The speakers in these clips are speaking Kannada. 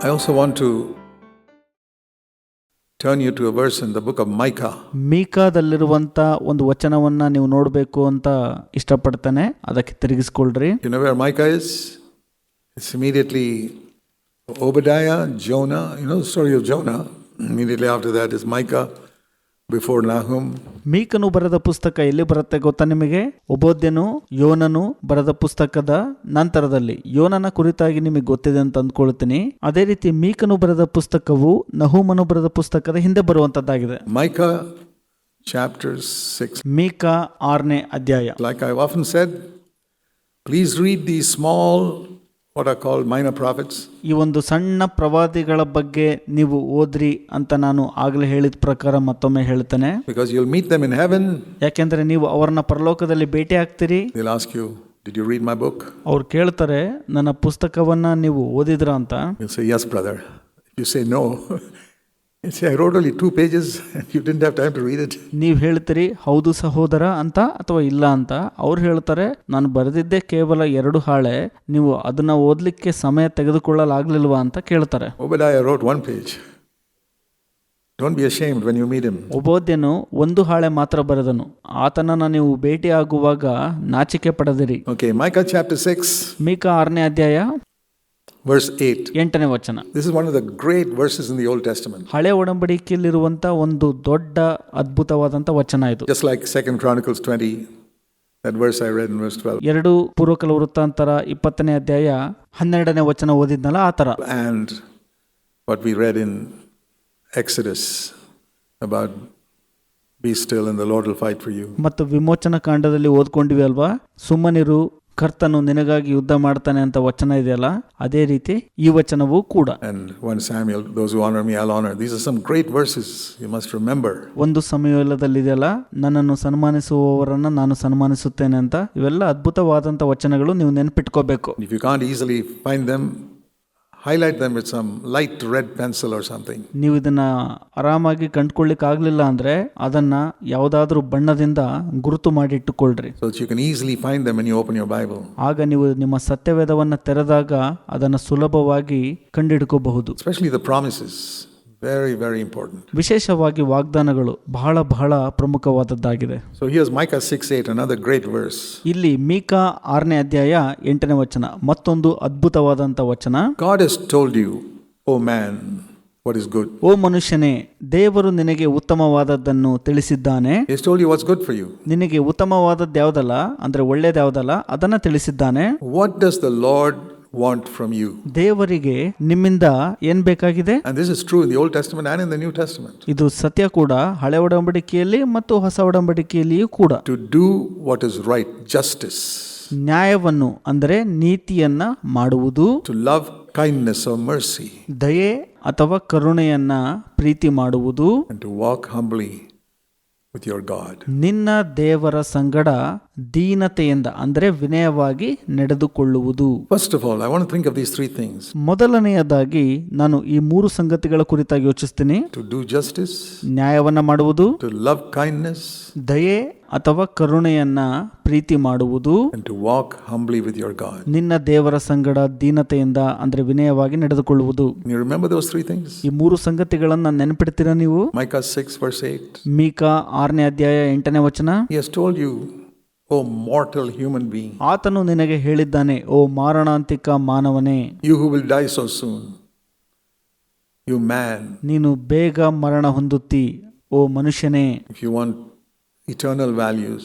I also want to turn you to a verse in the book of Micah. ಮೀಕಾದಲ್ಲಿರುವಂತ ಒಂದು ವಚನವನ್ನ ನೀವು ನೋಡಬೇಕು ಅಂತ ಇಷ್ಟಪಡ್ತೇನೆ ಅದಕ್ಕೆ ತಿರುಗಿಸ್ಕೊಳ್ರಿ You know where Micah is? It's immediately Obadiah, Jonah. You know the story of Jonah. Immediately after that is Micah Before Nahum. ಮೀಕನು ಬರೆದ ಪುಸ್ತಕ ಎಲ್ಲಿ ಬರುತ್ತೆ ಗೊತ್ತಾ ನಿಮಗೆ? ಒಬೋದ್ಯನು ಯೋನನು ಬರೆದ ಪುಸ್ತಕದ ನಂತರದಲ್ಲಿ. ಯೋನನ ಕುರಿತಾಗಿ ನಿಮಗೆ ಗೊತ್ತಿದೆ ಅಂತ ಅಂದ್ಕೊಳ್ತೀನಿ. ಅದೇ ರೀತಿ ಮೀಕನು ಬರೆದ ಪುಸ್ತಕವು ನಹುಮನು ಬರೆದ ಪುಸ್ತಕದ ಹಿಂದೆ ಬರುವಂತದ್ದಾಗಿದೆ. Micah chapter 6. ಮೀಕ ಆರನೇ ಅಧ್ಯಾಯ. Like I often said, please read the small, what are called minor prophets. ಈ ಒಂದು ಸಣ್ಣ ಪ್ರವಾದಿಗಳ ಬಗ್ಗೆ ನೀವು ಓದ್ರಿ ಅಂತ ನಾನು ಆಗಲೇ ಹೇಳಿದ ಪ್ರಕಾರ ಮತ್ತೊಮ್ಮೆ ಹೇಳ್ತೇನೆ Because you'll meet them in heaven. ಯಾಕೆಂದ್ರೆ ನೀವು ಅವರನ್ನ ಪರಲೋಕದಲ್ಲಿ ಭೇಟಿ ಆಗ್ತೀರಿ They'll ask you, Did you read my book? ಅವ್ರು ಕೇಳ್ತಾರೆ ನನ್ನ ಪುಸ್ತಕವನ್ನ ನೀವು ಓದಿದ್ರ ಅಂತ you say, Yes, brother. If you say ನೀವು ಹೇಳ್ತೀರಿ ಹೌದು ಸಹೋದರ ಅಂತ ಅಥವಾ ಇಲ್ಲ ಅಂತ? ಅವ್ರು ಹೇಳ್ತಾರೆ ನಾನು ಬರೆದಿದ್ದೇ ಕೇವಲ ಎರಡು ಹಾಳೆ ನೀವು ಅದನ್ನ ಓದಲಿಕ್ಕೆ ಸಮಯ ತೆಗೆದುಕೊಳ್ಳಲಾಗ್ಲಿಲ್ವಾ ಅಂತ ಕೇಳ್ತಾರೆ. Him. ಒಬೋದ್ಯನು ಒಂದು ಹಾಳೆ ಮಾತ್ರ ಬರೆದನು. ಆತನನ್ನ ನೀವು ಭೇಟಿ ಆಗುವಾಗ ನಾಚಿಕೆ ಪಡೆದಿರಿ. ಮೈಕಾ Micah chapter 6, ಮೀಕ ಆರನೇ ಅಧ್ಯಾಯ verse 8. ಎಂಟನೇ ವಚನ This is one of the great verses in the Old Testament. ಹಳೆ ಒಡಂಬಡಿಕೆಯಲ್ಲಿರುವಂತ ಒಂದು ದೊಡ್ಡ ಅದ್ಭುತವಾದಂತ ವಚನ ಇದು Just like Second Chronicles 20, that verse I read in verse 12. ಎರಡು ಪೂರ್ವಕಲ ವೃತ್ತಾಂತರ ಇಪ್ಪತ್ತನೇ ಅಧ್ಯಾಯ ಹನ್ನೆರಡನೇ ವಚನ ಓದಿದ್ನಲ್ಲ ಆ ತರ And what we read in Exodus about be still and the Lord will fight for you. ಮತ್ತು ವಿಮೋಚನ ಕಾಂಡದಲ್ಲಿ ಓದ್ಕೊಂಡಿವಿ ಅಲ್ವಾ ಸುಮ್ಮನಿರು ಕರ್ತನು ನಿನಗಾಗಿ ಯುದ್ಧ ಮಾಡ್ತಾನೆ ಅಂತ ವಚನ ಇದೆಯಲ್ಲ ಅದೇ ರೀತಿ ಈ ವಚನವೂ ಕೂಡ ಒಂದು 1 Samuel, those who honor me, I'll honor. These are some great verses you must remember. ಒಂದು ಸಮಯದಲ್ಲಿದೆಯಲ್ಲ ನನ್ನನ್ನು ಸನ್ಮಾನಿಸುವವರನ್ನ ನಾನು ಸನ್ಮಾನಿಸುತ್ತೇನೆ ಅಂತ ಇವೆಲ್ಲ ಅದ್ಭುತವಾದಂತ ವಚನಗಳು ನೀವು ನೆನಪಿಟ್ಕೋಬೇಕು If you can't easily find them, highlight them with some light red pencil or something. ನೀವು ಇದನ್ನ ಆರಾಮಾಗಿ ಕಂಡ್ಕೊಳ್ಳಿಕ್ ಆಗಲಿಲ್ಲ ಅಂದ್ರೆ ಅದನ್ನ ಯಾವುದಾದ್ರೂ ಬಣ್ಣದಿಂದ ಗುರುತು ಮಾಡಿ ಇಟ್ಟುಕೊಳ್ಳ್ರಿ so you you can easily find them when you open your Bible. ಆಗ ನೀವು ನಿಮ್ಮ ಸತ್ಯವೇದವನ್ನ ತೆರೆದಾಗ ಅದನ್ನ ಸುಲಭವಾಗಿ ಕಂಡಿಡ್ಕೋಬಹುದು Especially the promises. Very, very important ವಿಶೇಷವಾಗಿ ವಾಗ್ದಾನಗಳು ಬಹಳ ಬಹಳ ಪ್ರಮುಖವಾದದ್ದಾಗಿದೆ So here's Micah 6 8, another great verse. ಇಲ್ಲಿ ಮೀಕಾ ಆರನೇ ಅಧ್ಯಾಯ ಎಂಟನೇ ವಚನ ಮತ್ತೊಂದು ಅದ್ಭುತವಾದಂತ ವಚನ God has told you, O man, what is good. ಓ ಮನುಷ್ಯನೇ ದೇವರು ನಿನಗೆ ಉತ್ತಮವಾದದ್ದನ್ನು ತಿಳಿಸಿದ್ದಾನೆ He has told you what's good for you. ನಿನಗೆ ಉತ್ತಮವಾದದ್ದು ಯಾವುದಲ್ಲ ಅಂದ್ರೆ ಒಳ್ಳೇದು ಯಾವುದಲ್ಲ ಅದನ್ನ ತಿಳಿಸಿದ್ದಾನೆ What does the Lord want from you? ದೇವರಿಗೆ ನಿಮ್ಮಿಂದ ಏನ್ ಬೇಕಾಗಿದೆ And this is true in the Old Testament and in the New Testament. ಇದು ಸತ್ಯ ಕೂಡ ಹಳೆ ಒಡಂಬಡಿಕೆಯಲ್ಲಿ ಮತ್ತು ಹೊಸ ಒಡಂಬಡಿಕೆಯಲ್ಲಿಯೂ ಕೂಡ To do what is right, justice, ನ್ಯಾಯವನ್ನು ಅಂದರೆ ನೀತಿಯನ್ನ ಮಾಡುವುದು to love kindness or mercy, ದಯೆ ಅಥವಾ ಕರುಣೆಯನ್ನ ಪ್ರೀತಿ ಮಾಡುವುದು and to walk humbly with your God. ನಿನ್ನ ದೇವರ ಸಂಗಡ ದೀನತೆಯಿಂದ ಅಂದರೆ ವಿನಯವಾಗಿ ನಡೆದುಕೊಳ್ಳುವುದು First of all, I want to think of these three things ಮೊದಲನೆಯದಾಗಿ ನಾನು ಈ ಮೂರು ಸಂಗತಿಗಳ ಕುರಿತಾಗಿ ಯೋಚಿಸ್ತೀನಿ to do justice, ನ್ಯಾಯವನ್ನ ಮಾಡುವುದು to love kindness, ದಯೆ ಅಥವಾ ಕರುಣೆಯನ್ನ ಪ್ರೀತಿ ಮಾಡುವುದು? ನಿನ್ನ ದೇವರ ಸಂಗಡ ದೀನತೆಯಿಂದ ಅಂದ್ರೆ ವಿನಯವಾಗಿ ನಡೆದುಕೊಳ್ಳುವುದು. ಈ ಮೂರು ಸಂಗತಿಗಳನ್ನ ನೆನಪಿಡ್ತೀರ ನೀವು? ಮೀಕಾ ಆರನೇ ಅಧ್ಯಾಯ ಎಂಟನೇ ವಚನ? ಓ ಮಾರ್ಟಲ್ ಹ್ಯೂಮನ್ ಬೀಯಿಂಗ್ ಆತನು ನಿನಗೆ ಹೇಳಿದ್ದಾನೆ ಓ ಮಾರಣಾಂತಿಕ ಮಾನವನೇ you who will die so soon you man ನೀನು ಬೇಗ ಮರಣ ಹೊಂದುತ್ತಿ ಓ ಮನುಷ್ಯನೇ if you want eternal values,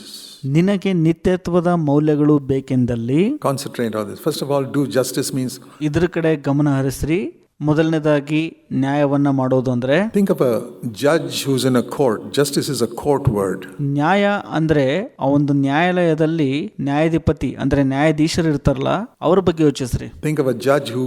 ನಿನಗೆ ನಿತ್ಯತ್ವದ ಮೌಲ್ಯಗಳು ಬೇಕೆಂದಲ್ಲಿ concentrate on this. First of all, do justice means ಇದ್ರ ಕಡೆ ಗಮನ ಹರಿಸ್ರಿ ಮೊದಲನೇದಾಗಿ ನ್ಯಾಯವನ್ನ ಮಾಡೋದು ಅಂದ್ರೆ think of a judge who's in a court. Justice is a court word. ನ್ಯಾಯ ಅಂದ್ರೆ ಆ ಒಂದು ನ್ಯಾಯಾಲಯದಲ್ಲಿ ನ್ಯಾಯಾಧಿಪತಿ ಅಂದ್ರೆ ನ್ಯಾಯಾಧೀಶರು ಇರ್ತಾರಲ್ಲ ಅವ್ರ ಬಗ್ಗೆ ಯೋಚಿಸ್ರಿ Think of a judge who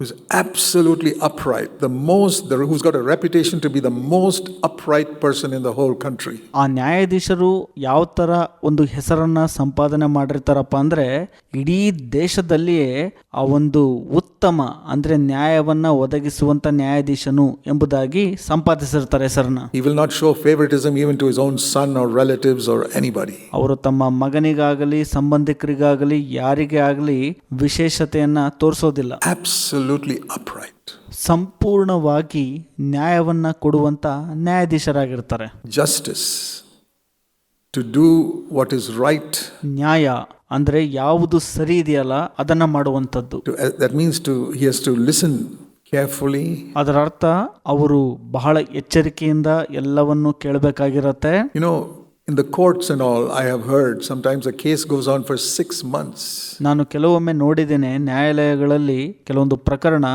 who's absolutely upright, the most, the, who's got a reputation to be the most upright person in the whole country. ಆ ನ್ಯಾಯಾಧೀಶರು ಯಾವ ತರ ಒಂದು ಹೆಸರನ್ನ ಸಂಪಾದನೆ ಮಾಡಿರ್ತಾರಪ್ಪ ಅಂದ್ರೆ ಇಡೀ ದೇಶದಲ್ಲಿಯೇ ಆ ಒಂದು ಉತ್ತಮ ಅಂದ್ರೆ ನ್ಯಾಯವನ್ನ ಒದಗಿಸುವಂತ ನ್ಯಾಯಾಧೀಶನು ಎಂಬುದಾಗಿ ಸಂಪಾದಿಸಿರ್ತಾರೆ ಹೆಸರನ್ನ He will not show favoritism even to his own son or relatives or anybody. ಅವರು ತಮ್ಮ ಮಗನಿಗಾಗಲಿ ಸಂಬಂಧಿಕರಿಗಾಗಲಿ ಯಾರಿಗೇ ಆಗಲಿ ವಿಶೇಷತೆಯನ್ನ ತೋರಿಸೋದಿಲ್ಲ Absolute absolutely upright. ಸಂಪೂರ್ಣವಾಗಿ ನ್ಯಾಯವನ್ನ ಕೊಡುವಂತ ನ್ಯಾಯಾಧೀಶರಾಗಿರ್ತಾರೆ. Justice to do what is right ನ್ಯಾಯ ಅಂದ್ರೆ ಯಾವುದು ಸರಿ ಇದೆಯಲ್ಲ ಅದನ್ನ ಮಾಡುವಂಥದ್ದು. That means to, he has to listen carefully, ಅದರ ಅರ್ಥ ಅವರು ಬಹಳ ಎಚ್ಚರಿಕೆಯಿಂದ ಎಲ್ಲವನ್ನು ಕೇಳಬೇಕಾಗಿರತ್ತೆ. You know, in the courts and all, I have heard sometimes a case goes on for six months. ನಾನು ಕೆಲವೊಮ್ಮೆ ನೋಡಿದ್ದೇನೆ ನ್ಯಾಯಾಲಯಗಳಲ್ಲಿ ಕೆಲವೊಂದು ಪ್ರಕರಣ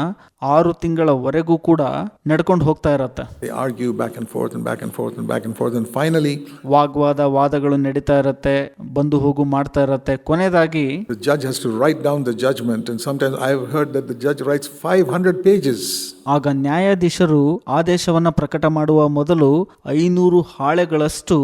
ಆರು ತಿಂಗಳವರೆಗೂ ಕೂಡ ನಡ್ಕೊಂಡು ಹೋಗ್ತಾ ಇರತ್ತೆ They argue back and forth and back and forth and back and forth, and finally, ವಾಗ್ವಾದ ವಾದಗಳು ನಡೀತಾ ಇರತ್ತೆ ಬಂದು ಹೋಗು ಮಾಡ್ತಾ ಇರತ್ತೆ ಕೊನೆಯದಾಗಿ the judge has to write down the judgment. And sometimes I've heard that the judge writes 500 pages. ಆಗ ನ್ಯಾಯಾಧೀಶರು ಆದೇಶವನ್ನ ಪ್ರಕಟ ಮಾಡುವ ಮೊದಲು ಐನೂರು ಹಾಳೆಗಳಷ್ಟು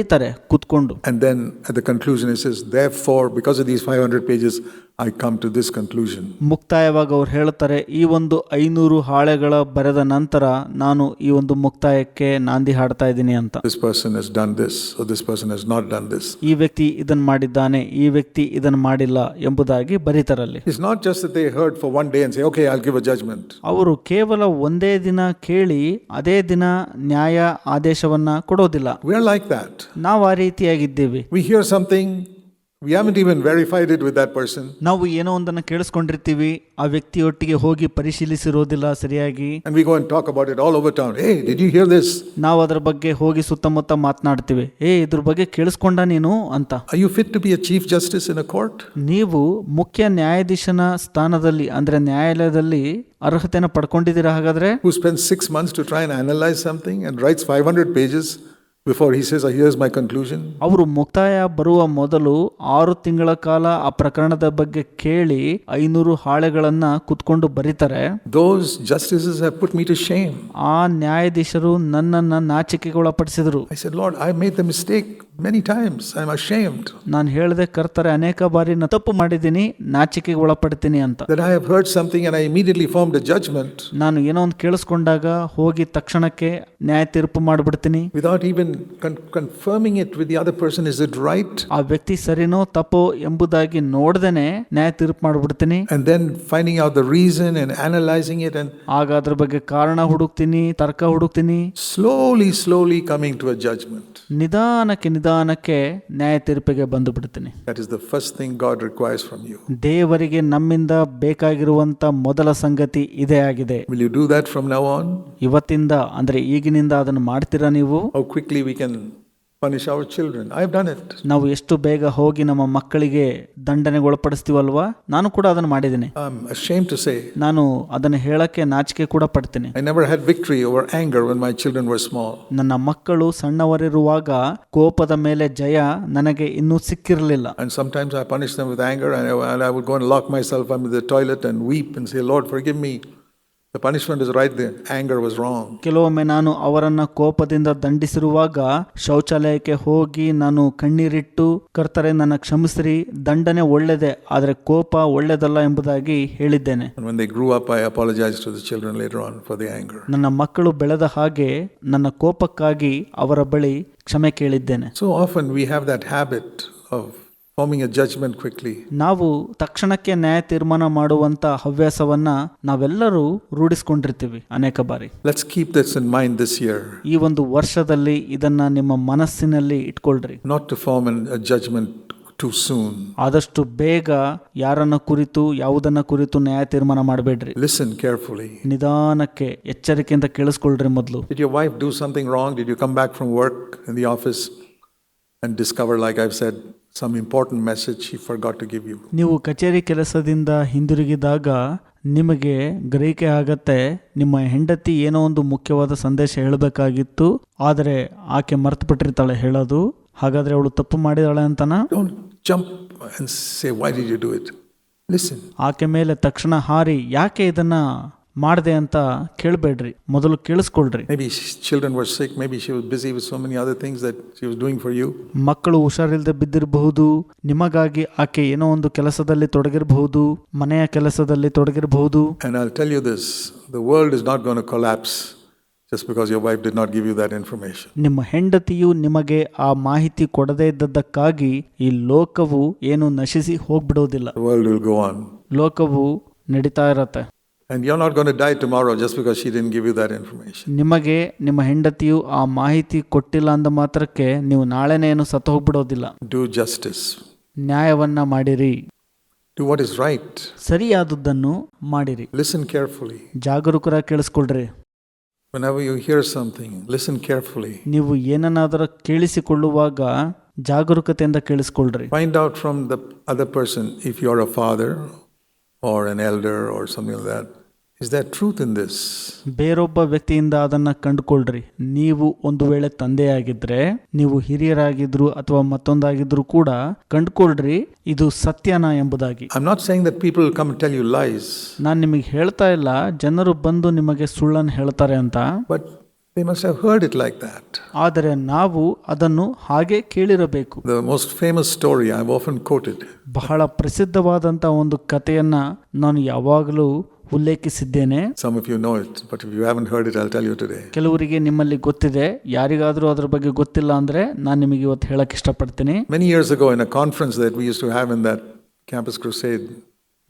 ಬರೀತಾರೆ ಕುತ್ಕೊಂಡು And then at the conclusion, he says, Therefore, because of these 500 pages, I come to this conclusion ಮುಕ್ತಾಯವಾಗಿ ಅವ್ರು ಹೇಳ್ತಾರೆ ಈ ಒಂದು ಐನೂರು ಹಾಳೆಗಳ ಬರೆದ ನಂತರ ನಾನು ಈ ಒಂದು ಮುಕ್ತಾಯಕ್ಕೆ ನಾಂದಿ ಹಾಡ್ತಾ ಇದ್ದೀನಿ ಅಂತ this person is done this so this person has not done this. ಈ ವ್ಯಕ್ತಿ ಇದನ್ನ ಮಾಡಿದ್ದಾನೆ ಈ ವ್ಯಕ್ತಿ ಇದನ್ನ ಮಾಡಿಲ್ಲ ಎಂಬುದಾಗಿ ಬರೀತಾರಲ್ಲಿ is not just they heard for one day and and say, Okay, I'll give a judgment. ಅವರು ಕೇವಲ ಒಂದೇ ದಿನ ಕೇಳಿ ಅದೇ ದಿನ ನ್ಯಾಯ ಆದೇಶವನ್ನ ಕೊಡೋದಿಲ್ಲ ವಿ ಆರ್ ಲೈಕ್ that. ನಾವು ಆ ರೀತಿಯಾಗಿದ್ದೀವಿ we hear something, we haven't even verified it with that person. ನಾವು ಏನೋ ಒಂದನ್ನು ಕೇಳಿಸ್ಕೊಂಡಿರ್ತೀವಿ ಆ ವ್ಯಕ್ತಿಯೊಟ್ಟಿಗೆ ಹೋಗಿ ಪರಿಶೀಲಿಸಿರೋದಿಲ್ಲ ಸರಿಯಾಗಿ And we go and talk about it all over town. Hey, did you hear this? ನಾವು ಅದರ ಬಗ್ಗೆ ಹೋಗಿ ಸುತ್ತಮುತ್ತ ಮಾತನಾಡ್ತೀವಿ ಏ ಇದ್ರ ಬಗ್ಗೆ ಕೇಳಿಸ್ಕೊಂಡ ನೀನು ಅಂತ Are you fit to be a chief justice in a court? ನೀವು ಮುಖ್ಯ ನ್ಯಾಯಾಧೀಶನ ಸ್ಥಾನದಲ್ಲಿ ಅಂದ್ರೆ ನ್ಯಾಯಾಲಯದಲ್ಲಿ ಅರ್ಹತೆಯನ್ನು ಪಡ್ಕೊಂಡಿದ್ದೀರಾ ಹಾಗಾದ್ರೆ Who spends six months to try and analyze something and writes 500 pages before he says, Here's my conclusion? ಅವರು ಮುಕ್ತಾಯ ಬರುವ ಮೊದಲು ಆರು ತಿಂಗಳ ಕಾಲ ಆ ಪ್ರಕರಣದ ಬಗ್ಗೆ ಕೇಳಿ ಐನೂರು ಹಾಳೆಗಳನ್ನ ಕುತ್ಕೊಂಡು ಬರೀತಾರೆ Those justices have put me to shame. ಆ ನ್ಯಾಯಾಧೀಶರು ನನ್ನನ್ನ ನಾಚಿಕೆಗೊಳಪಡಿಸಿದರು I said, Lord, I made the mistake many times. I'm ashamed ನಾನು ಹೇಳ್ದೆ ಕರ್ತಾರೆ ಅನೇಕ ಬಾರಿ ನಾನು ತಪ್ಪು ಮಾಡಿದ್ದೀನಿ ನಾಚಿಕೆಗೆ ಒಳಪಡ್ತೀನಿ ಅಂತ that I have heard something and I immediately formed a judgment ನಾನು ಏನೋ ಒಂದು ಕೇಳಿಸ್ಕೊಂಡಾಗ ಹೋಗಿ ತಕ್ಷಣಕ್ಕೆ ನ್ಯಾಯ ತೀರ್ಪು ಮಾಡಿಬಿಡ್ತೀನಿ without even con- confirming it with the other person. Is it right? ಆ ವ್ಯಕ್ತಿ ಸರಿನೋ ತಪ್ಪೋ ಎಂಬುದಾಗಿ ನೋಡ್ದೇನೆ ನ್ಯಾಯ ತೀರ್ಪು ಮಾಡಿಬಿಡ್ತೀನಿ And then finding out the reason and analyzing it and ಆಗ ಅದ್ರ ಬಗ್ಗೆ ಕಾರಣ ಹುಡುಕ್ತೀನಿ ತರ್ಕ ಹುಡುಕ್ತೀನಿ slowly, slowly coming to a judgment. ನಿಧಾನಕ್ಕೆ ನಿಧಾನಕ್ಕೆ ನ್ಯಾಯ ತೀರ್ಪಿಗೆ ಬಂದು ಬಿಡ್ತೀನಿ That is the first thing God requires from you. ದೇವರಿಗೆ ನಮ್ಮಿಂದ ಬೇಕಾಗಿರುವಂತ ಮೊದಲ ಸಂಗತಿ ಇದೇ ಆಗಿದೆ Will you do that from now on? ಇವತ್ತಿಂದ ಅಂದ್ರೆ ಈಗಿನಿಂದ ಅದನ್ನು ಮಾಡ್ತೀರಾ ನೀವು How quickly We can punish our children. I've done it. ನಾವು ಎಷ್ಟು ಬೇಗ ಹೋಗಿ ನಮ್ಮ ಮಕ್ಕಳಿಗೆ ದಂಡನೆಗೆ ಒಳಪಡಿಸ್ತೀವಲ್ವಾ ನಾನು ಕೂಡ ಅದನ್ನು ಮಾಡಿದ್ದೀನಿ I'm ashamed to say ನಾನು ಅದನ್ನು ಹೇಳಕ್ಕೆ ನಾಚಿಕೆ ಕೂಡ ಪಡ್ತೀನಿ I never had victory over anger when my children were small. ನನ್ನ ಮಕ್ಕಳು ಸಣ್ಣವರಿರುವಾಗ ಕೋಪದ ಮೇಲೆ ಜಯ ನನಗೆ ಇನ್ನೂ ಸಿಕ್ಕಿರಲಿಲ್ಲ And sometimes I punish them with anger and I, and I would go and lock myself under the toilet and weep and say, Lord, forgive me. The punishment is right there. Anger was wrong. ಕೆಲವೊಮ್ಮೆ ನಾನು ಅವರನ್ನ ಕೋಪದಿಂದ ದಂಡಿಸಿರುವಾಗ ಶೌಚಾಲಯಕ್ಕೆ ಹೋಗಿ ನಾನು ಕಣ್ಣೀರಿಟ್ಟು ಕರ್ತರೆ ನನ್ನ ಕ್ಷಮಿಸ್ರಿ ದಂಡನೆ ಒಳ್ಳೆದೆ ಆದರೆ ಕೋಪ ಒಳ್ಳೆದಲ್ಲ ಎಂಬುದಾಗಿ ಹೇಳಿದ್ದೇನೆ And when they grew up, I apologized to the children later on for the anger. ನನ್ನ ಮಕ್ಕಳು ಬೆಳೆದ ಹಾಗೆ ನನ್ನ ಕೋಪಕ್ಕಾಗಿ ಅವರ ಬಳಿ ಕ್ಷಮೆ ಕೇಳಿದ್ದೇನೆ So often we have that habit of forming a judgement quickly. ನಾವು ತಕ್ಷಣಕ್ಕೆ ನ್ಯಾಯ ತೀರ್ಮಾನ ಮಾಡುವಂತ ಹವ್ಯಾಸವನ್ನ ನಾವೆಲ್ಲರೂ ರೂಢಿಸಿಕೊಂಡಿರ್ತೀವಿ ಅನೇಕ ಬಾರಿ Let's keep this in mind this year, ಈ ಒಂದು ವರ್ಷದಲ್ಲಿ ಇದನ್ನ ನಿಮ್ಮ ಮನಸ್ಸಿನಲ್ಲಿ ಇಟ್ಕೊಳ್ರಿ not to form an, a judgment too soon. ಆದಷ್ಟು ಬೇಗ ಯಾರನ್ನ ಕುರಿತು ಯಾವುದನ್ನ ಕುರಿತು ನ್ಯಾಯ ತೀರ್ಮಾನ ಮಾಡಬೇಡ್ರಿ Listen carefully. ನಿಧಾನಕ್ಕೆ ಎಚ್ಚರಿಕೆಯಿಂದ ಕೇಳಿಸ್ಕೊಳ್ರಿ ಮೊದಲು Did your wife do something wrong? Did you come back from work in the office and discover, like I've said, some important message she forgot to give you? ನೀವು ಕಚೇರಿ ಕೆಲಸದಿಂದ ಹಿಂದಿರುಗಿದಾಗ ನಿಮಗೆ ಗ್ರಹಿಕೆ ಆಗತ್ತೆ ನಿಮ್ಮ ಹೆಂಡತಿ ಏನೋ ಒಂದು ಮುಖ್ಯವಾದ ಸಂದೇಶ ಹೇಳಬೇಕಾಗಿತ್ತು ಆದರೆ ಆಕೆ ಮರ್ತು ಬಿಟ್ಟಿರ್ತಾಳೆ ಹೇಳೋದು ಹಾಗಾದ್ರೆ ಅವಳು ತಪ್ಪು ಮಾಡಿದಾಳೆ ಅಂತನ Don't jump and say, Why did you do it? Listen. ಆಕೆ ಮೇಲೆ ತಕ್ಷಣ ಹಾರಿ ಯಾಕೆ ಇದನ್ನ ಮಾಡಿದೆ ಅಂತ ಕೇಳಬೇಡ್ರಿ ಮೊದಲು ಕೇಳಿಸ್ಕೊಳ್ರಿ Maybe sh- children were sick. Maybe she was busy with so many other things that she was doing for you. ಮಕ್ಕಳು ಹುಷಾರಿಲ್ಲದೆ ಬಿದ್ದಿರಬಹುದು ನಿಮಗಾಗಿ ಆಕೆ ಏನೋ ಒಂದು ಕೆಲಸದಲ್ಲಿ ತೊಡಗಿರಬಹುದು ಮನೆಯ ಕೆಲಸದಲ್ಲಿ ತೊಡಗಿರಬಹುದು And I'll tell you this the world is not going to collapse just because your wife did not give you that information. ನಿಮ್ಮ ಹೆಂಡತಿಯು ನಿಮಗೆ ಆ ಮಾಹಿತಿ ಕೊಡದೇ ಇದ್ದದ್ದಕ್ಕಾಗಿ ಈ ಲೋಕವು ಏನು ನಶಿಸಿ ಹೋಗ್ಬಿಡೋದಿಲ್ಲ world world will go on. ಲೋಕವು ನಡೀತಾ ಇರತ್ತೆ And you're not going to die tomorrow just because she didn't give you that information. ನಿಮಗೆ ನಿಮ್ಮ ಹೆಂಡತಿಯು ಆ ಮಾಹಿತಿ ಕೊಟ್ಟಿಲ್ಲ ಅಂದ ಮಾತ್ರಕ್ಕೆ ನೀವು ನಾಳೆನೇ ಏನು ಸತ್ತು ಹೋಗ್ಬಿಡೋದಿಲ್ಲ Do justice. ನ್ಯಾಯವನ್ನ ಮಾಡಿರಿ Do what is right. ಸರಿಯಾದದ್ದನ್ನು ಮಾಡಿರಿ Listen carefully. ಜಾಗರೂಕರ ಕೇಳಿಸ್ಕೊಳ್ರಿ Whenever you hear something, listen carefully. ನೀವು ಏನನ್ನಾದರೂ ಕೇಳಿಸಿಕೊಳ್ಳುವಾಗ ಜಾಗರೂಕತೆಯಿಂದ ಕೇಳಿಸ್ಕೊಳ್ರಿ Find out from the other person if you're a father or an elder or something like that. Is the truth in this ಬೇರೊಬ್ಬ ವ್ಯಕ್ತಿಯಿಂದ ಅದನ್ನು ಕಂಡುಕೊಳ್ರಿ. ನೀವು ಒಂದು ವೇಳೆ ತಂದೆಯಾಗಿದ್ರೆ ನೀವು ಹಿರಿಯರಾಗಿದ್ರು ಅಥವಾ ಮತ್ತೊಂದಾಗಿದ್ರು ಕೂಡ ಕಂಡುಕೊಳ್ರಿ ಇದು ಸತ್ಯನಾ ಎಂಬುದಾಗಿ. I am not saying that people come tell you lies ನಾನು ನಿಮಗೆ ಹೇಳ್ತಾ ಇಲ್ಲ ಜನರು ಬಂದು ನಿಮಗೆ ಸುಳ್ಳನ್ನು ಹೇಳ್ತಾರೆ ಅಂತ. But they must have heard it like that ಆದರೆ ನಾವು ಅದನ್ನು ಹಾಗೆ ಕೇಳಿರಬೇಕು. Most famous story story I've often quoted ಬಹಳ ಪ್ರಸಿದ್ಧವಾದಂಥ ಒಂದು ಕಥೆಯನ್ನ ನಾನು ಯಾವಾಗಲೂ ಉಲ್ಲೇಖಿಸಿದ್ದೇನೆ Some of you know it, but if you haven't heard it, I'll tell you today. ಕೆಲವರಿಗೆ ನಿಮ್ಮಲ್ಲಿ ಗೊತ್ತಿದೆ ಯಾರಿಗಾದರೂ ಅದರ ಬಗ್ಗೆ ಗೊತ್ತಿಲ್ಲ ಅಂದ್ರೆ ನಾನು ನಿಮಗೆ ಇವತ್ತು ಹೇಳಕ್ ಇಷ್ಟಪಡ್ತೀನಿ Many years ago, in a conference that we used to have in that Campus Crusade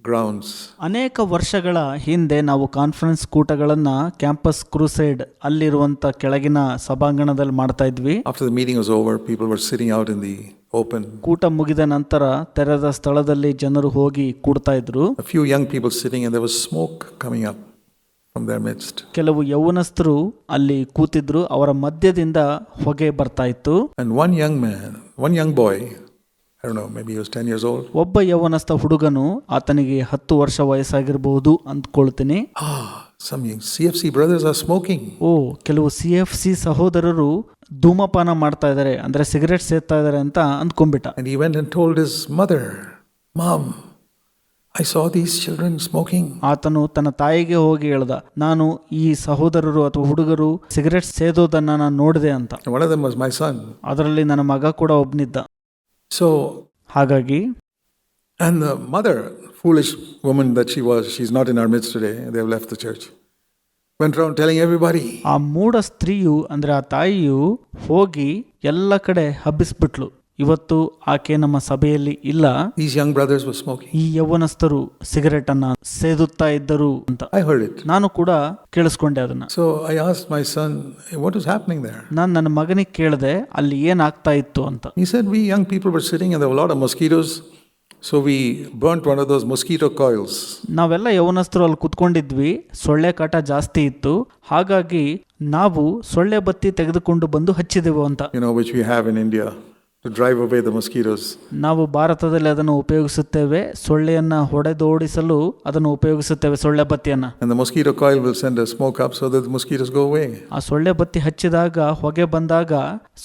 grounds, ಅನೇಕ ವರ್ಷಗಳ ಹಿಂದೆ ನಾವು ಕಾನ್ಫರೆನ್ಸ್ ಕೂಟಗಳನ್ನ ಕ್ಯಾಂಪಸ್ ಕ್ರೂಸೈಡ್ ಅಲ್ಲಿರುವಂತ ಕೆಳಗಿನ ಸಭಾಂಗಣದಲ್ಲಿ ಮಾಡ್ತಾ ಇದ್ವಿ after the meeting was over, people were sitting out in the open. ಕೂಟ ಮುಗಿದ ನಂತರ ತೆರೆದ ಸ್ಥಳದಲ್ಲಿ ಜನರು ಹೋಗಿ ಕೂಡ್ತಾ ಇದ್ರು A few young people sitting, and there was smoke coming up from their midst. ಕೆಲವು ಯೌವನಸ್ಥರು ಅಲ್ಲಿ ಕೂತಿದ್ರು ಅವರ ಮಧ್ಯದಿಂದ ಹೊಗೆ ಬರ್ತಾ ಇತ್ತು And one young man, one young boy, I don't know, maybe he was 10 years old. ಒಬ್ಬ ಯೌವನಸ್ಥ ಹುಡುಗನು ಆತನಿಗೆ ಹತ್ತು ವರ್ಷ ವಯಸ್ಸಾಗಿರಬಹುದು ಅಂದ್ಕೊಳ್ತೀನಿ Ah, ಓ ಕೆಲವು ಸಿ ಎಫ್ ಸಿ ಸಹೋದರರು ಧೂಮಪಾನ ಮಾಡ್ತಾ ಇದ್ದಾರೆ ಅಂದ್ರೆ ಸಿಗರೆಟ್ ಸೇರ್ತಾ ಇದ್ದಾರೆ ಅಂತ ಅಂದ್ಕೊಂಡ್ಬಿಟ್ಟ. Mother mom I saw these children smoking ಆತನು ತನ್ನ ತಾಯಿಗೆ ಹೋಗಿ ಹೇಳ್ದ ನಾನು ಈ ಸಹೋದರರು ಅಥವಾ ಹುಡುಗರು ಸಿಗರೆಟ್ ಸೇದೋದನ್ನ ನಾನು ನೋಡಿದೆ ಅಂತ. ಮೈ ಸನ್ ಅದರಲ್ಲಿ ನನ್ನ ಮಗ ಕೂಡ ಒಬ್ಬನಿದ್ದ ಸೊ ಹಾಗಾಗಿ and mother foolish woman that she was, she's not in our midst today, they've left the church, went around telling everybody, ಆ ಮೂಢ ಸ್ತ್ರೀಯು ಅಂದ್ರೆ ಆ ತಾಯಿಯು ಹೋಗಿ ಎಲ್ಲ ಕಡೆ ಹಬ್ಬಿಸ್ಬಿಟ್ಲು ಇವತ್ತು ಆಕೆ ನಮ್ಮ ಸಭೆಯಲ್ಲಿ ಇಲ್ಲ these young brothers were smoking. ಈ ಯೌವನಸ್ಥರು ಸಿಗರೆಟ್ ಅನ್ನ ಸೇದುತ್ತಾ ಇದ್ದರು ಅಂತ I heard it. ನಾನು ಕೂಡ ಕೇಳಿಸ್ಕೊಂಡೆ ಅದನ್ನ So I asked my son, "Hey, what was happening there? ನಾನು ನನ್ನ ಮಗನಿಗೆ ಕೇಳಿದೆ ಅಲ್ಲಿ ಏನಾಗ್ತಾ ಇತ್ತು ಅಂತ He said, We young people were sitting and there were a lot of mosquitoes. So we burnt one those mosquito coils ನಾವೆಲ್ಲ ಯೌವನಸ್ಥರು ಅಲ್ಲಿ ಕುತ್ಕೊಂಡಿದ್ವಿ. ಸೊಳ್ಳೆ ಕಾಟ ಜಾಸ್ತಿ ಇತ್ತು. ಹಾಗಾಗಿ ನಾವು ಸೊಳ್ಳೆ ಬತ್ತಿ ತೆಗೆದುಕೊಂಡು ಬಂದು ಹಚ್ಚಿದೆವು ಅಂತ. You know which we have in India to drive away the mosquitoes. ನಾವು ಭಾರತದಲ್ಲಿ ಅದನ್ನು ಉಪಯೋಗಿಸುತ್ತೇವೆ ಸೊಳ್ಳೆಯನ್ನ ಹೊಡೆದೋಡಿಸಲು ಅದನ್ನು ಉಪಯೋಗಿಸುತ್ತೇವೆ ಸೊಳ್ಳೆ ಬತ್ತಿಯನ್ನ And the mosquito coil will send a smoke up so that the mosquitoes go away. ಆ ಸೊಳ್ಳೆ ಬತ್ತಿ ಹಚ್ಚಿದಾಗ ಹೊಗೆ ಬಂದಾಗ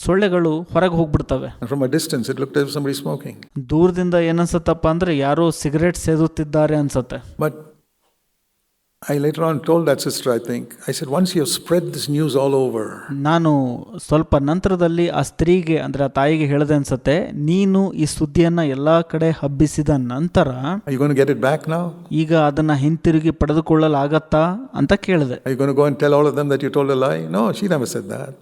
ಸೊಳ್ಳೆಗಳು ಹೊರಗೆ ಹೋಗ್ಬಿಡ್ತವೆ And from a distance, it looked as if somebody smoking. ದೂರದಿಂದ ಏನನ್ಸತ್ತಪ್ಪ ಅಂದ್ರೆ ಯಾರೋ ಸಿಗರೇಟ್ ಸೇದುತ್ತಿದ್ದಾರೆ ಅನ್ಸತ್ತೆ But I light on told that sister I think I said, once you spread this news all over ನಾನು ಸ್ವಲ್ಪ ನಂತರದಲ್ಲಿ ಆ ಸ್ತ್ರೀಗೆ ಅಂದರೆ ಆ ತಾಯಿಗೆ ಹೇಳಿದೆ ಅನ್ಸುತ್ತೆ ನೀನು ಈ ಸುದ್ದಿಯನ್ನು ಎಲ್ಲ ಕಡೆ ಹಬ್ಬಿಸಿದ ನಂತರ I you going to get it back now? ಈಗ ಅದನ್ನ ಹಿಂತಿರುಗಿ ಪಡೆದುಕೊಳ್ಳಲಾಗತ್ತಾ ಅಂತ ಕೇಳಿದೆ I gone going to go and tell all of them that you told a lie? No, she never said that.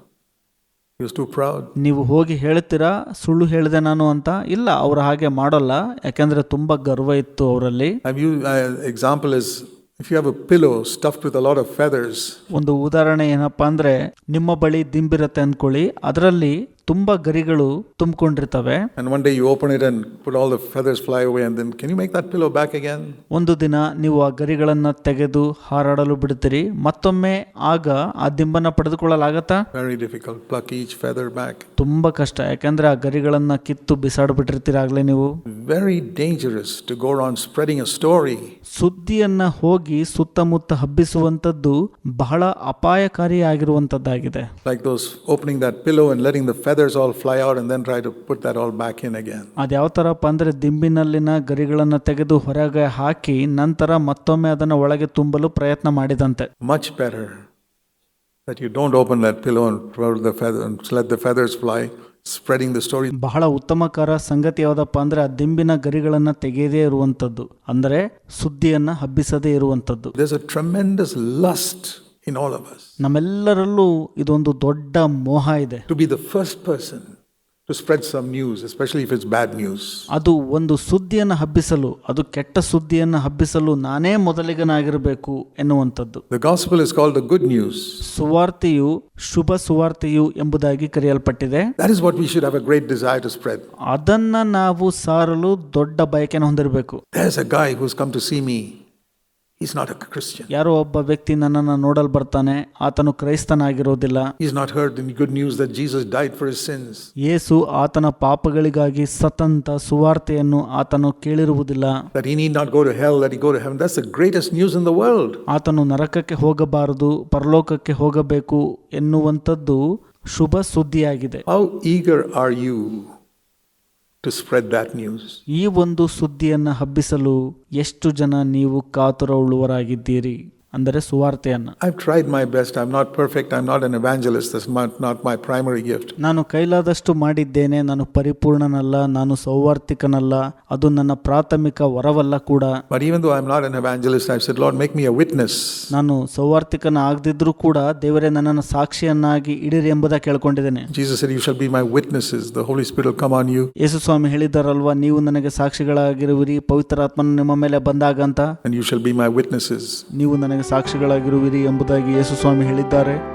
She was too proud. ನೀವು ಹೋಗಿ ಹೇಳ್ತೀರಾ ಸುಳ್ಳು ಹೇಳಿದೆ ನಾನು ಅಂತ ಇಲ್ಲ ಅವ್ರು ಹಾಗೆ ಮಾಡೋಲ್ಲ ಯಾಕಂದ್ರೆ ತುಂಬಾ ಗರ್ವ ಇತ್ತು ಅವರಲ್ಲಿ example you, uh, example is, if you have a pillow stuffed with a lot of feathers, ಒಂದು ಉದಾಹರಣೆ ಏನಪ್ಪಾ ಅಂದ್ರೆ ನಿಮ್ಮ ಬಳಿ ದಿಂಬಿರತ್ತೆ ಅನ್ಕೊಳ್ಳಿ ಅದರಲ್ಲಿ ತುಂಬ ಗರಿಗಳು ತುಂಬಿಕೊಂಡಿರ್ತವೆ. ಒಂದು ದಿನ ನೀವು ಆ ಗರಿಗಳನ್ನು ತೆಗೆದು ಹಾರಾಡಲು ಬಿಡುತ್ತೀರಿ. ಮತ್ತೊಮ್ಮೆ ಆಗ ಆ ದಿಂಬನ್ನು ಪಡೆದುಕೊಳ್ಳಲಾಗತ್ತಾ? ತುಂಬಾ ಕಷ್ಟ. ಯಾಕಂದ್ರೆ ಆ ಗರಿಗಳನ್ನು ಕಿತ್ತು ಬಿಸಾಡ್ಬಿಟ್ಟಿರ್ತೀರಾಗ್ಲೇ ನೀವು. Very dangerous to go on spreading a story ಸುದ್ದಿಯನ್ನ ಹೋಗಿ ಸುತ್ತಮುತ್ತ ಹಬ್ಬಿಸುವಂತದ್ದು ಬಹಳ ಅಪಾಯಕಾರಿ like those opening that pillow and letting the feathers all fly out and then try to put that all back in again. ಅದ್ಯಾವ ಥರಪ್ಪ ಅಂದರೆ ದಿಂಬಿನಲ್ಲಿನ ಗರಿಗಳನ್ನು ತೆಗೆದು ಹೊರಗೆ ಹಾಕಿ ನಂತರ ಮತ್ತೊಮ್ಮೆ ಅದನ್ನು ಒಳಗೆ ತುಂಬಲು ಪ್ರಯತ್ನ ಮಾಡಿದಂತೆ Much better that you don't open that pillow and throw the feather and let the feathers fly, spreading the story. ಬಹಳ ಉತ್ತಮಕರ ಸಂಗತಿ ಯಾವುದಪ್ಪ ಅಂದರೆ ಆ ದಿಂಬಿನ ಗರಿಗಳನ್ನು ತೆಗೆಯದೇ ಇರುವಂಥದ್ದು ಅಂದರೆ ಸುದ್ದಿಯನ್ನು ಹಬ್ಬಿಸದೇ ಇರುವಂಥದ್ದು There's a tremendous lust in all of us ನಮ್ಮೆಲ್ಲರಲ್ಲೂ ಇದೊಂದು ದೊಡ್ಡ ಮೋಹ ಇದೆ to be the first person to spread some news, especially if it's bad news. ಅದು ಒಂದು ಸುದ್ದಿಯನ್ನು ಹಬ್ಬಿಸಲು ಅದು ಕೆಟ್ಟ ಸುದ್ದಿಯನ್ನು ಹಬ್ಬಿಸಲು ನಾನೇ ಮೊದಲಿಗನಾಗಿರಬೇಕು ಎನ್ನುವಂಥದ್ದು The gospel is called the good news. ಸುವಾರ್ತೆಯು ಶುಭ ಸುವಾರ್ತೆಯು ಎಂಬುದಾಗಿ ಕರೆಯಲ್ಪಟ್ಟಿದೆ That is what we should have a great desire to spread. ಅದನ್ನ ನಾವು ಸಾರಲು ದೊಡ್ಡ ಬಯಕೆಯನ್ನು ಹೊಂದಿರಬೇಕು There's a guy who's come to see me. He's not a Christian. ಯಾರೋ ಒಬ್ಬ ವ್ಯಕ್ತಿ ನನ್ನನ್ನು ನೋಡಲು ಬರ್ತಾನೆ ಆತನು ಕ್ರೈಸ್ತನಾಗಿರೋದಿಲ್ಲ He's not heard the good news that Jesus died for his sins. ಯೇಸು ಆತನ ಪಾಪಗಳಿಗಾಗಿ ಸತಂತ ಸುವಾರ್ತೆಯನ್ನು ಆತನು ಕೇಳಿರುವುದಿಲ್ಲ That he need not go to hell, that he go to heaven. That's the greatest news in the world. ಆತನು ನರಕಕ್ಕೆ ಹೋಗಬಾರದು ಪರಲೋಕಕ್ಕೆ ಹೋಗಬೇಕು ಎನ್ನುವಂಥದ್ದು ಶುಭ ಸುದ್ದಿಯಾಗಿದೆ How eager are you to spread that news? ಈ ಒಂದು ಸುದ್ದಿಯನ್ನು ಹಬ್ಬಿಸಲು ಎಷ್ಟು ಜನ ನೀವು ಕಾತುರ ಉಳ್ಳುವರಾಗಿದ್ದೀರಿ ಅಂದರೆ ಸುವಾರ್ತೆಯನ್ನು. I tried my best I am not perfect I not an evangelist this must not my primary gift ನಾನು ಕೈಲಾದಷ್ಟು ಮಾಡಿದ್ದೇನೆ. ನಾನು ಪರಿಪೂರ್ಣನಲ್ಲ. ನಾನು ಸೌವಾರ್ತಿಕನಲ್ಲ ಅದು ನನ್ನ ಪ್ರಾಥಮಿಕ ವರವಲ್ಲ ಕೂಡ. But even though I am not an evangelist I said Lord make me a witness ನಾನು ಸೌವಾರ್ತಿಕನ ಆಗದಿದ್ರು ಕೂಡ ದೇವರೇ ನನ್ನನ್ನು ಸಾಕ್ಷಿಯನ್ನಾಗಿ ಇಡಿರಿ ಎಂಬುದಾಗಿ ಕೇಳ್ಕೊಂಡಿದ್ದೇನೆ. Jesus said you shall be my witness the Holy Spirit will come on you Yesu ಸ್ವಾಮಿ ಹೇಳಿದರಲ್ವಾ ನೀವು ನನಗೆ ಸಾಕ್ಷಿಗಳಾಗಿರುವಿರಿ ಪವಿತ್ರ ಆತ್ಮನ ನಿಮ್ಮ ಮೇಲೆ ಬಂದಾಗ ಅಂತ? You shall be my witness ನೀವು ನನಗೆ ಸಾಕ್ಷಿಗಳಾಗಿರುವಿರಿ ಎಂಬುದಾಗಿ ಯೇಸುಸ್ವಾಮಿ ಹೇಳಿದ್ದಾರೆ.